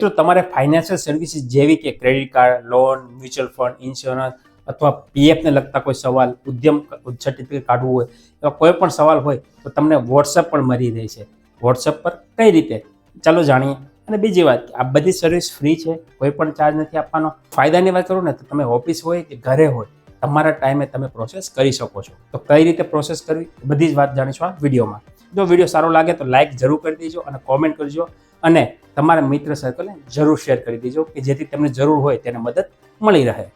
મિત્રો તમારે financial services જેવી કે credit card loan mutual fund insurance અથવા પીએફને લગતા કોઈ સવાલ, ઉદ્યમ સર્ટિફિકેટ કાઢવું હોય, એવા કોઈ પણ સવાલ હોય, તો તમને વોટ્સઅપ પણ મળી રહે છે વોટ્સઅપ પર કઈ રીતે? ચાલો જાણીએ. અને બીજી વાત આ બધી સર્વિસ ફ્રી છે, કોઈ પણ ચાર્જ નથી આપવાનો. ફાયદાની વાત કરું ને, તો તમે ઓફિસ હોય કે ઘરે હોય, તમારા ટાઈમે તમે પ્રોસેસ કરી શકો છો. તો કઈ રીતે પ્રોસેસ કરવી? બધી જ વાત જાણીશું આ વિડીયોમાં. જો વીડિયો સારો લાગે તો લાઇક જરૂર કરી દેજો અને કોમેન્ટ કરજો. અને તમારા મિત્ર સર્કલને જરૂર શેર કરી દેજો કે જેથી તમને જરૂર હોય તેને મદદ મળી રહે.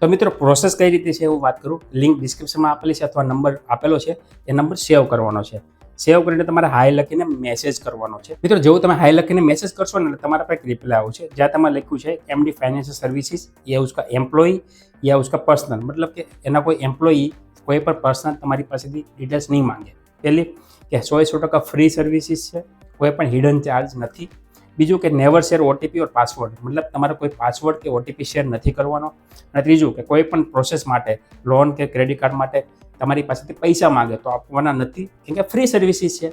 તો મિત્રો પ્રોસેસ કઈ રીતે છે, હું વાત કરું? લિંક ડિસ્ક્રિપ્શનમાં આપેલી છે અથવા નંબર આપેલો છે, એ નંબર સેવ કરવાનો છે. સેવ કરીને તમારે હાઈ લખીને મેસેજ કરવાનો છે. મિત્રો, જેવું તમે હાઈ લખીને મેસેજ કરશો ને તમારા પર એક રિપ્લાય આવશે. જ્યાં તમારે લખ્યું છે એમડી ફાઇનાન્શિયલ સર્વિસીસ યા ઉસકા એમ્પ્લોયી યા ઉસકા પર્સનલ મતલબ કે એના કોઈ એમ્પ્લોયી કોઈ પણ પર્સનલ તમારી પાસેથી ડિટેલ્સ નહીં માંગે. પહેલી કે સો સો ટકા ફ્રી સર્વિસીસ છે, કોઈ પણ હિડન ચાર્જ નથી. બીજું કે never share OTP or password મતલબ તમારે કોઈ પાસવર્ડ કે ઓટીપી શેર નથી કરવાનો. અને ત્રીજું કે કોઈ પણ પ્રોસેસ માટે લોન કે ક્રેડિટ કાર્ડ માટે તમારી પાસેથી પૈસા માંગે તો આપવાના નથી. કેમ કે ફ્રી સર્વિસીસ છે.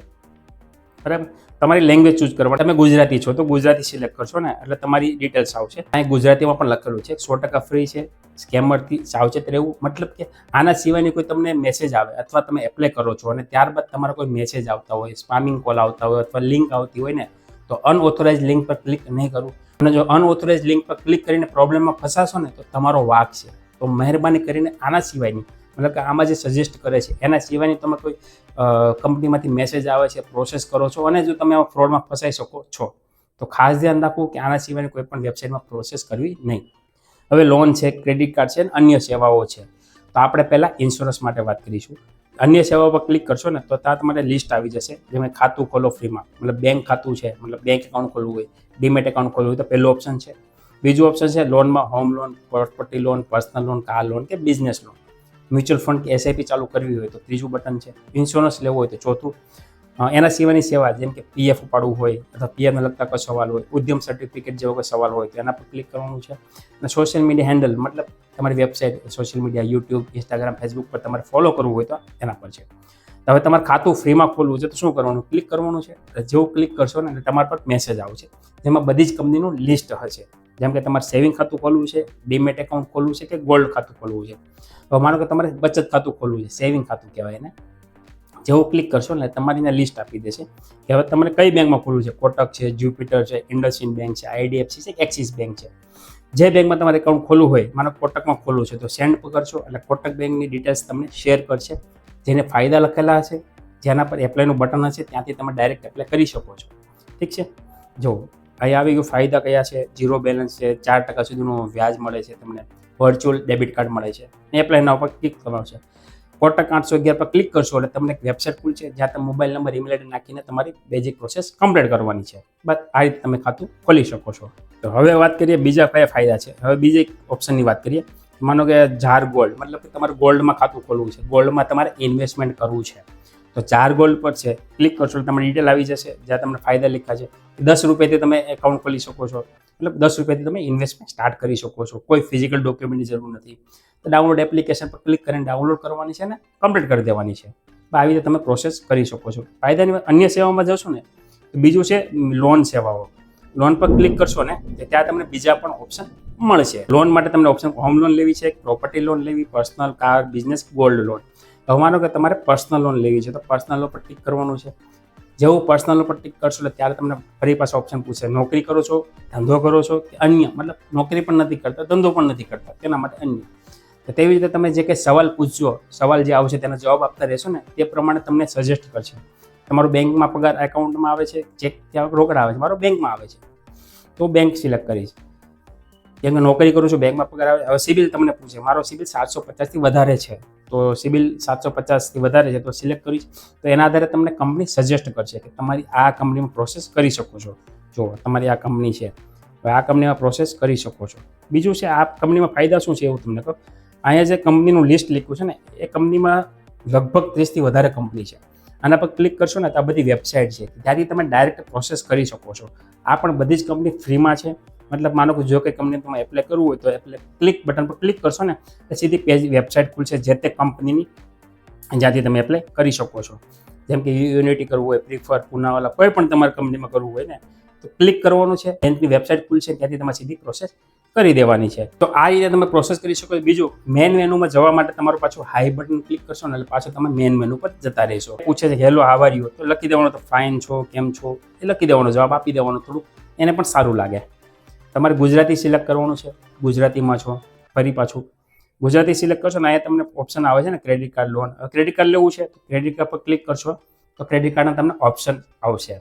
બરાબર? તમારી લેંગ્વેજ ચૂઝ કરવા તમે ગુજરાતી છો, તો ગુજરાતી સિલેક્ટ કરશો ને, એટલે તમારી ડિટેલ્સ આવશે. અહીં ગુજરાતીમાં પણ લખેલું છે, સો ટકા ફ્રી છે સ્કેમરથી સાવચેત રહેવું, મતલબ કે આના સિવાયની કોઈ તમને મેસેજ આવે અથવા તમે એપ્લાય કરો છો અને ત્યારબાદ તમારા કોઈ મેસેજ આવતા હોય સ્પામિંગ કોલ આવતા હોય અથવા લિંક આવતી હોય ને, તો અનઓથોરાઇઝ લિંક પર ક્લિક નહીં કરવું અને જો અનઓથોરાઇઝ લિંક પર ક્લિક કરીને પ્રોબ્લેમમાં ફસાશો ને, તો તમારો વાક છે. તો મહેરબાની કરીને આના સિવાયની મતલબ કે આમાં જે સજેસ્ટ કરે છે, એના સિવાયની તમે કોઈ કંપનીમાંથી મેસેજ આવે છે પ્રોસેસ કરો છો અને જો તમે ફ્રોડમાં ફસાઈ શકો છો, તો ખાસ ધ્યાન રાખવું કે આના સિવાયની કોઈ પણ વેબસાઇટમાં પ્રોસેસ કરવી નહીં. હવે લોન છે ક્રેડિટ કાર્ડ છે અને અન્ય સેવાઓ છે. તો આપણે પહેલાં ઇન્સ્યોરન્સ માટે વાત કરીશું. અન્ય સેવાઓ પર ક્લિક કરશો ને, તો ત્યાં તમારે લિસ્ટ આવી જશે. જેમ ખાતું ખોલો ફ્રીમાં મતલબ બેંક ખાતું છે, મતલબ બેંક એકાઉન્ટ ખોલવું હોય ડીમેટ એકાઉન્ટ ખોલવું હોય, તો પહેલું ઓપ્શન છે. બીજું ઓપ્શન છે લોનમાં home loan property loan personal loan car loan કે બિઝનેસ લોન મ્યુચ્યુઅલ ફંડ કે એસઆઈપી ચાલુ કરવી હોય તો ત્રીજું બટન છે ઇન્સ્યોરન્સ લેવો હોય તો ચોથું. એના સિવાયની સેવા જેમ કે પીએફ ઉપાડવું હોય અથવા પીએફને લગતા કોઈ સવાલ હોય, ઉદ્યમ સર્ટિફિકેટ જેવો કોઈ સવાલ હોય તો એના પર ક્લિક કરવાનું છે. અને સોશિયલ મીડિયા હેન્ડલ મતલબ તમારી website social media YouTube Instagram Facebook પર તમારે ફોલો કરવું હોય તો એના પર છે. હવે તમારે ખાતું ફ્રીમાં ખોલવું છે તો શું કરવાનું? ક્લિક કરવાનું છે. જેવું ક્લિક કરશો ને તમારા પર મેસેજ આવશે. જેમાં બધી જ કંપનીનું લિસ્ટ હશે. જેમ કે તમારે સેવિંગ ખાતું ખોલવું છે ડીમેટ એકાઉન્ટ ખોલવું છે કે ગોલ્ડ ખાતું ખોલવું છે. તો માનો કે તમારે બચત ખાતું ખોલવું છે સેવિંગ ખાતું કહેવાય એને. જેવું ક્લિક કરશો ને તમારી એને લિસ્ટ આપી દેશે. કે હવે તમારે કઈ બેંકમાં ખોલવું છે? કોટક છે જ્યુપિટર છે ઇન્ડસઇન્ડ બેંક છે આઈડીએફસી છે એક્સિસ બેંક છે. જે બેંકમાં તમારે એકાઉન્ટ ખોલવું હોય, માનો કોટકમાં ખોલવું છે, તો સેન્ડ કરશો એટલે કોટક બેંકની ડિટેલ્સ તમને શેર કરશે. જેને ફાયદા લખેલા હશે, જેના પર એપ્લાયનું બટન હશે, ત્યાંથી તમે ડાયરેક્ટ એપ્લાય કરી શકો છો. ઠીક છે? જો અહીં આવી ગયું, ફાયદા કયા છે? ઝીરો બેલેન્સ છે, ચાર ટકા સુધીનું વ્યાજ મળે છે, તમને વર્ચ્યુઅલ ડેબિટ કાર્ડ મળે છે. એપ્લાયના ઉપર ક્લિક કરવાનું છે. કોટક આઠસો અગિયાર પર ક્લિક કરશો એટલે તમને એક વેબસાઇટ ખુલશે જ્યાં તમે મોબાઈલ નંબર ઈમેલ આઈડી નાખીને તમારી બેઝિક પ્રોસેસ કમ્પ્લીટ કરવાની છે. બસ, આ રીતે તમે ખાતું ખોલી શકો છો. તો હવે વાત કરીએ બીજા કયા ફાયદા છે. હવે બીજા એક ઓપ્શનની વાત કરીએ. માનો કે ઝાર ગોલ્ડ મતલબ કે તમારે ગોલ્ડમાં ખાતું ખોલવું છે. ગોલ્ડમાં તમારે ઇન્વેસ્ટમેન્ટ કરવું છે. તો ચાર ગોલ્ડ પર છે. ક્લિક કરશો તમારી ડિટેલ આવી જશે. જ્યાં તમને ફાયદા લખ્યા છે. દસ રૂપિયાથી તમે એકાઉન્ટ ખોલી શકો છો. મતલબ દસ રૂપિયાથી તમે ઇન્વેસ્ટમેન્ટ સ્ટાર્ટ કરી શકો છો. કોઈ ફિઝિકલ ડોક્યુમેન્ટની જરૂર નથી. તો ડાઉનલોડ એપ્લિકેશન પર ક્લિક કરીને ડાઉનલોડ કરવાની છે ને કમ્પ્લીટ કરી દેવાની છે. આવી રીતે તમે પ્રોસેસ કરી શકો છો. ફાયદાની અન્ય સેવામાં જશો ને, તો બીજું છે લોન સેવાઓ. લોન પર ક્લિક કરશો ને ત્યાં તમને બીજા પણ ઓપ્શન મળશે. લોન માટે તમને ઓપ્શન હોમ લોન લેવી છે પ્રોપર્ટી લોન લેવી personal car business gold loan હવે માનો કે તમારે પર્સનલ લોન લેવી છે, તો પર્સનલ લોન પર ક્લિક કરવાનું છે. જેવું પર્સનલ લોન પર ટીક કરશો એટલે ત્યારે તમને ફરી પાછા ઓપ્શન પૂછે, નોકરી કરો છો, ધંધો કરો છો કે અન્ય? મતલબ નોકરી પણ નથી કરતા, ધંધો પણ નથી કરતા, તેના માટે અન્ય. તો તેવી રીતે તમે જે કંઈ સવાલ પૂછજો, સવાલ જે આવશે તેના જવાબ આપતા રહેશો ને, તે પ્રમાણે તમને સજેસ્ટ કરશે. તમારું બેંકમાં પગાર એકાઉન્ટમાં આવે છે ચેક ત્યાં રોકડ આવે છે, મારો બેંકમાં આવે છે. તો બેંક સિલેક્ટ કરીશ કેમ કે નોકરી કરું છું, બેંકમાં પગાર આવે, હવે સિબિલ તમને પૂછે, મારો સિબિલ સાતસો પચાસથી વધારે છે. તો સિબિલ સાતસો પચાસથી વધારે છે, તો સિલેક્ટ કરીશ તો એના આધારે તમને કંપની સજેસ્ટ કરશે કે તમારી આ કંપનીમાં પ્રોસેસ કરી શકો છો. જો તમારી આ કંપની છે આ કંપનીમાં પ્રોસેસ કરી શકો છો. બીજું છે, આ કંપનીમાં ફાયદા શું છે એવું તમને કહું. અહીંયા જે કંપનીનું લિસ્ટ લખ્યું છે ને, એ કંપનીમાં લગભગ ત્રીસથી વધારે કંપની છે. આના પર ક્લિક કરશો ને, તો આ બધી વેબસાઇટ છે. ત્યાંથી તમે ડાયરેક્ટ પ્રોસેસ કરી શકો છો. આ પણ બધી જ કંપની ફ્રીમાં છે. મતલબ માનો કે જો કંઈ કંપની તમારે એપ્લાય કરવું હોય તો એપ્લાય ક્લિક બટન પર ક્લિક કરશો ને, તો સીધી પેજ વેબસાઇટ ખુલશે જે તે કંપનીની જ્યાંથી તમે એપ્લાય કરી શકો છો. જેમ કે યુનિટી કરવું હોય પ્રિફર પુનાવાલા, કોઈ પણ તમારે કંપનીમાં કરવું હોય ને, તો ક્લિક કરવાનું છે. બેંકની વેબસાઇટ ખુલશે ત્યાંથી તમારે સીધી પ્રોસેસ કરી દેવાની છે. તો આ રીતે તમે પ્રોસેસ કરી શકો. બીજું મેન મેનુમાં જવા માટે તમારું પાછું હાઈ બટન ક્લિક કરશો ને, એટલે પાછું તમે મેન મેનુ પર જતા રહેશો. પૂછે છે હેલો આવાર યુ તો લખી દેવાનો તો ફાઇન છો, કેમ છો? એ લખી દેવાનો, જવાબ આપી દેવાનો થોડુંક. એને પણ સારું લાગે. તમારે ગુજરાતી સિલેક્ટ કરવાનું છે, ગુજરાતીમાં છો, ફરી પાછું. ગુજરાતી સિલેક્ટ કરશો ને અહીંયા તમને ઓપ્શન આવે છે ને credit card loan credit card લેવું છે, તો ક્રેડિટ કાર્ડ પર ક્લિક કરશો, તો ક્રેડિટ કાર્ડના તમને ઓપ્શન આવશે.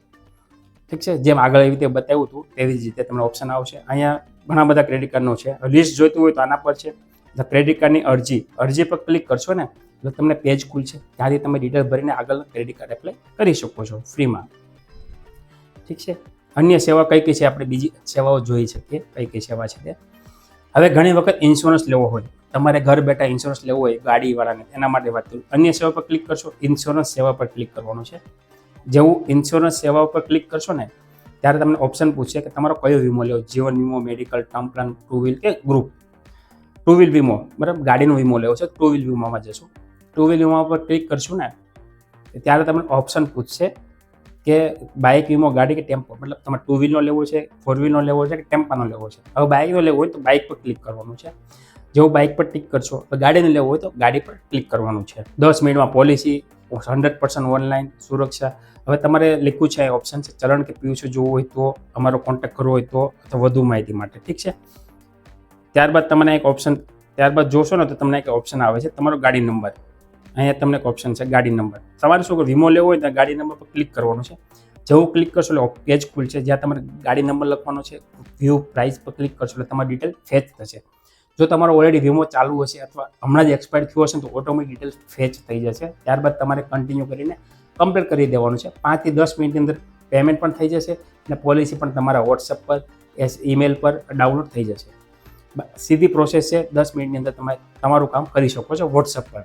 ઠીક છે? જેમ આગળ એવી રીતે બતાવ્યું હતું, તેવી જ રીતે તમને ઓપ્શન આવશે. અહીંયા ઘણા બધા ક્રેડિટ કાર્ડનો છે. લિસ્ટ જોઈતું હોય તો આના પર છે. ક્રેડિટ કાર્ડની અરજી અરજી પર ક્લિક કરશો ને, એટલે તમને પેજ ખુલશે. ત્યાંથી તમે ડિટેલ ભરીને આગળ ક્રેડિટ કાર્ડ એપ્લાય કરી શકો છો ફ્રીમાં ઠીક છે? અન્ય સેવા કઈ કઈ છે આપણે બીજી સેવાઓ જોઈ શકીએ, કઈ કઈ સેવા છે તે. હવે ઘણી વખત ઇન્સ્યોરન્સ લેવો હોય, તમારે ઘર બેઠા ઇન્સ્યોરન્સ લેવો હોય, ગાડીવાળાને, એના માટે વાત કરું. અન્ય સેવા પર ક્લિક કરશો ઇન્સ્યોરન્સ સેવા પર ક્લિક કરવાનું છે. જેવું ઇન્સ્યોરન્સ સેવા ઉપર ક્લિક કરશો ને, ત્યારે તમને ઓપ્શન પૂછશે કે તમારો કયો વીમો લેવો? જીવન વીમો medical term plan two wheel કે ગ્રુપ ટુ વ્હીલ વીમો, બરાબર? ગાડીનો વીમો લેવો છે ટુ વ્હીલ વીમામાં જશું. ટુ વ્હીલ વીમા પર ક્લિક કરશું ને, ત્યારે તમને ઓપ્શન પૂછશે કે બાઇક વીમો, ગાડી કે ટેમ્પો? મતલબ તમારે ટુ વ્હીલનો લેવો છે ફોર વ્હીલનો લેવો છે કે ટેમ્પાનો લેવો છે? હવે બાઇકનો લેવો હોય તો બાઇક પર ક્લિક કરવાનું છે. જેવું બાઇક પર ક્લિક કરશો, તો ગાડીને લેવો હોય તો ગાડી પર ક્લિક કરવાનું છે. દસ મિનિટમાં પોલિસી હંડ્રેડ પર્સન્ટ ઓનલાઈન સુરક્ષા. હવે તમારે લખ્યું છે ઓપ્શન છે, ચલણ કે પીયુસી જોવું હોય તો અમારો કોન્ટેક્ટ કરવો હોય તો અથવા વધુ માહિતી માટે, ઠીક છે? ત્યારબાદ તમને એક ઓપ્શન ત્યારબાદ જોશો ને તો તમને એક ઓપ્શન આવે છે, તમારો ગાડી નંબર અહીંયા તમને એક ઓપ્શન છે, ગાડી નંબર. તમારે શું વીમો લેવો હોય તો ગાડી નંબર પર ક્લિક કરવાનું છે. જેવું ક્લિક કરશો એટલે પેજ ખુલશે. જ્યાં તમારે ગાડી નંબર લખવાનો છે વ્યૂ પ્રાઇસ પર ક્લિક કરશો એટલે તમારી ડિટેલ ફેચ થશે. જો તમારો ઓલરેડી વીમો ચાલુ હશે અથવા હમણાં જ એક્સપાયર થયો હશે તો ઓટોમેટિક ડિટેલ ફેચ થઈ જશે. ત્યારબાદ તમારે કન્ટિન્યુ કરીને કમ્પ્લીટ કરી દેવાનું છે. પાંચથી દસ મિનિટની અંદર પેમેન્ટ પણ થઈ જશે અને પોલિસી પણ તમારા વોટ્સઅપ પર, એસ ઈમેલ પર ડાઉનલોડ થઈ જશે. સીધી પ્રોસેસ છે. દસ મિનિટની અંદર તમે તમારું કામ કરી શકો છો વોટ્સઅપ પર.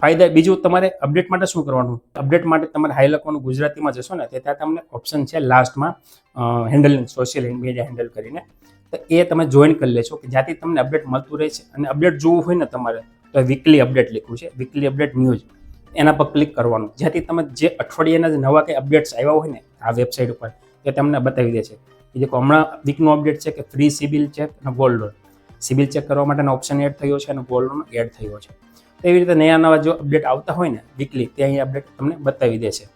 ફાયદા બીજું તમારે અપડેટ માટે શું કરવાનું? અપડેટ માટે તમારે હાઈ લખવાનું ગુજરાતીમાં જશો ને, ત્યાં તમને ઓપ્શન છે લાસ્ટમાં હેન્ડલિંગ સોશિયલ મીડિયા હેન્ડલ કરીને. તો એ તમે જોઈન કરી લેશો કે જ્યાંથી તમને અપડેટ મળતું રહે છે. અને અપડેટ જોવું હોય ને તમારે, તો વીકલી અપડેટ લખ્યું છે. વીકલી અપડેટ ન્યૂઝ એના પર ક્લિક કરવાનું. જ્યાંથી તમે જે અઠવાડિયાના જે નવા કંઈ અપડેટ્સ આવ્યા હોય ને, આ વેબસાઇટ ઉપર, તે તમને બતાવી દે છે. કે જે હમણાં વીકનું અપડેટ છે કે ફ્રી સિબિલ ચેક અને ગોલ્ડ લોન સિબિલ ચેક કરવા માટેનો ઓપ્શન એડ થયો છે અને ગોલ્ડ લોન એડ થયો છે. તો એવી રીતે નયા નવા જો અપડેટ આવતા હોય ને વીકલી તે અહીં અપડેટ તમને બતાવી દે છે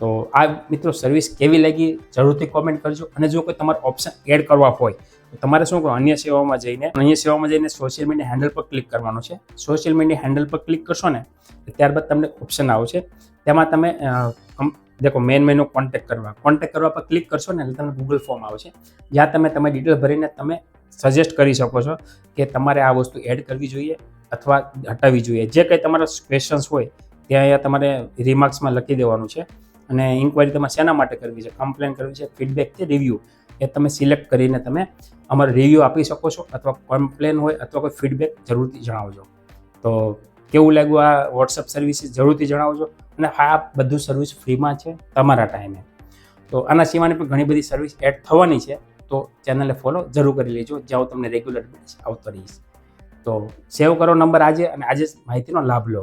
તો આ મિત્રો સર્વિસ કેવી લાગી, જરૂરથી કોમેન્ટ કરજો. અને જો કોઈ તમારે ઓપ્શન એડ કરવા હોય, તો તમારે શું કરવું અન્ય સેવાઓમાં જઈને, અન્ય સેવામાં જઈને સોશિયલ મીડિયા હેન્ડલ પર ક્લિક કરવાનું છે. સોશિયલ મીડિયા હેન્ડલ પર ક્લિક કરશો ને ત્યારબાદ તમને ઓપ્શન આવશે તેમાં તમે દેખો મેન મેનુ કોન્ટેક્ટ કરવા. કોન્ટેક્ટ કરવા પર ક્લિક કરશો ને, એટલે તમને ગૂગલ ફોર્મ આવશે જ્યાં તમે તમારી ડિટેલ ભરીને તમે સજેસ્ટ કરી શકો છો કે તમારે આ વસ્તુ એડ કરવી જોઈએ. અથવા હટાવવી જોઈએ. જે કંઈ તમારા ક્વેશ્ચન્સ હોય, ત્યાં અહીંયા તમારે રિમાર્ક્સમાં લખી દેવાનું છે. અને ઇન્ક્વાયરી તમારે શેના માટે કરવી છે? કમ્પ્લેન કરવી છે ફીડબેક કે રિવ્યૂ એ તમે સિલેક્ટ કરીને તમે અમારો રિવ્યૂ આપી શકો છો અથવા કમ્પ્લેન હોય અથવા કોઈ ફીડબેક જરૂરથી જણાવજો. તો કેવું લાગ્યું આ વોટ્સઅપ સર્વિસીસ જરૂરથી જણાવજો. અને આ બધું સર્વિસ ફ્રીમાં છે તમારા ટાઈમે તો આના સિવાયની પણ ઘણી બધી સર્વિસ એડ થવાની છે. તો ચેનલને ફોલો જરૂર કરી લેજો. જ્યાં હું તમને રેગ્યુલર આવતો રહીશ. તો સેવ કરો નંબર આજે અને આજે માહિતીનો લાભ લો.